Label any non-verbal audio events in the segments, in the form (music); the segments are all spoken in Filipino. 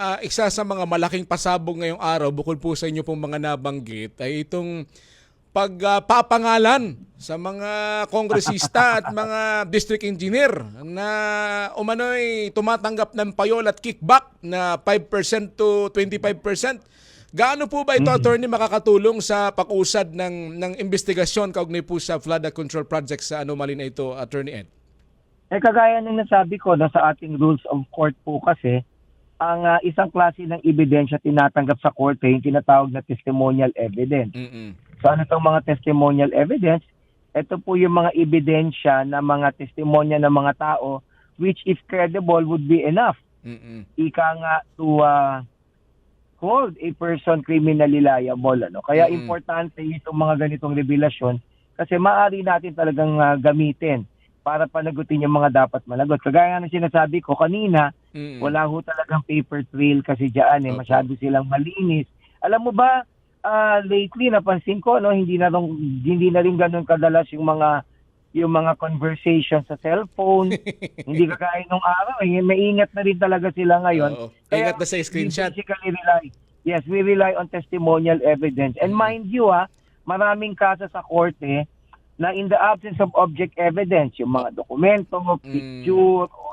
ah, isa sa mga malaking pasabog ngayong araw, bukod po sa inyo pong mga nabanggit, ay itong pagpapangalan sa mga kongresista at mga district engineer na umano'y tumatanggap ng payol at kickback na 5% to 25%. Gaano po ba ito, attorney, makakatulong sa pag-usad ng, ng investigasyon kaugnay po sa flood control project sa anomaly na ito, attorney Ed? Eh kagaya ng nasabi ko na sa ating rules of court po kasi, ang ah, isang klase ng ebidensya tinatanggap sa korte yung tinatawag na testimonial evidence. Mm-mm. So ano itong mga testimonial evidence? Ito po yung mga ebidensya na mga testimonya ng mga tao which if credible would be enough. Mm-mm. Ika nga to ah, hold a person criminally liable. Ano? Kaya Mm. importante itong mga ganitong revelasyon kasi maaari natin talagang ah, gamitin para panagutin yung mga dapat managot. Kagaya nga ng sinasabi ko kanina, Mm-mm. wala ho talagang paper trail kasi diyan eh Opo. masyado silang malinis. Alam mo ba ah, lately napansin ko no hindi na rin, hindi na rin ganoon kadalas yung mga yung mga conversation sa cellphone. (laughs) hindi kagaya nung araw eh maingat na rin talaga sila ngayon. Oo. Ingat na sa screenshot. Basically rely, yes, we rely on testimonial evidence. And Mm. mind you ha, maraming kaso sa korte na in the absence of object evidence, yung mga dokumento, Mm. picture, o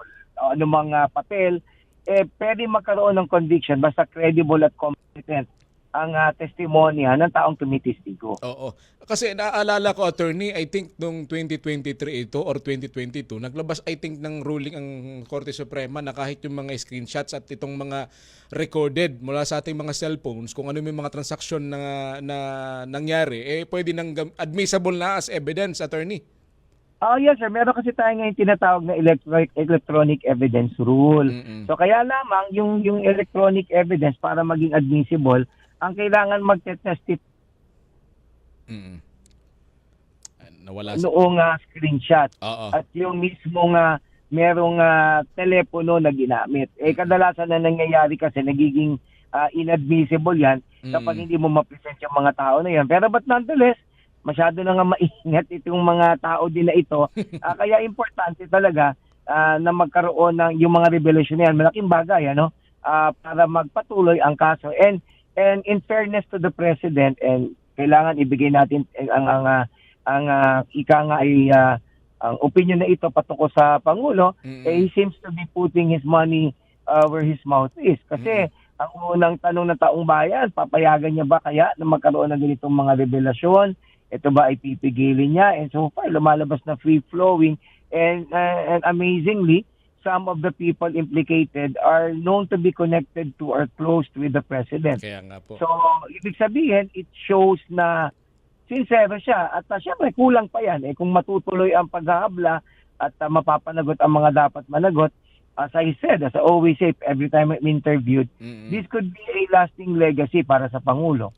ano mga papel, eh pwede magkaroon ng conviction basta credible at competent ang ah, testimonya ng taong tumitistigo. Oo. Kasi naaalala ko, attorney, I think nung 2023 ito or 2022, naglabas I think ng ruling ang Korte Suprema na kahit yung mga screenshots at itong mga recorded mula sa ating mga cellphones, kung ano yung mga transaksyon na, na nangyari, eh pwede nang admissible na as evidence, attorney. Oh yes sir, meron kasi tayo ngayon tinatawag na electronic, electronic evidence rule. Mm-mm. So kaya lamang yung yung electronic evidence para maging admissible, ang kailangan magte-testify Mm-mm. Ah, Nawala sa... noong ah, screenshot Oo. at yung mismo nga merong ah, telepono na ginamit. Eh kadalasan na nangyayari kasi nagiging ah, inadmissible yan kapag Mm. hindi mo ma-present yung mga tao na yan. Pero but nonetheless, masyado na nga maingat itong mga tao din na ito. (laughs) Ah, kaya importante talaga ah, na magkaroon ng yung mga revelation yan. Malaking bagay, ano? Ah, para magpatuloy ang kaso. And and in fairness to the president and kailangan ibigay natin ang ang ah, ang ah, ika nga ay ah, ang opinion na ito patungkol sa pangulo Mm-mm. eh, he seems to be putting his money uh, where his mouth is. Kasi ang unang tanong ng taong bayan, papayagan niya ba kaya na magkaroon ng ganitong mga revelasyon? Ito ba ay pipigilin niya? And so far, lumalabas na free-flowing. And, uh, and amazingly, some of the people implicated are known to be connected to or close with the president. Kaya nga po. So, ibig sabihin, it shows na sincere siya. At uh, syempre, kulang pa yan. Eh, kung matutuloy ang paghahabla at uh, mapapanagot ang mga dapat managot, as I said, as I always say every time I'm interviewed, Mm-mm. this could be a lasting legacy para sa Pangulo.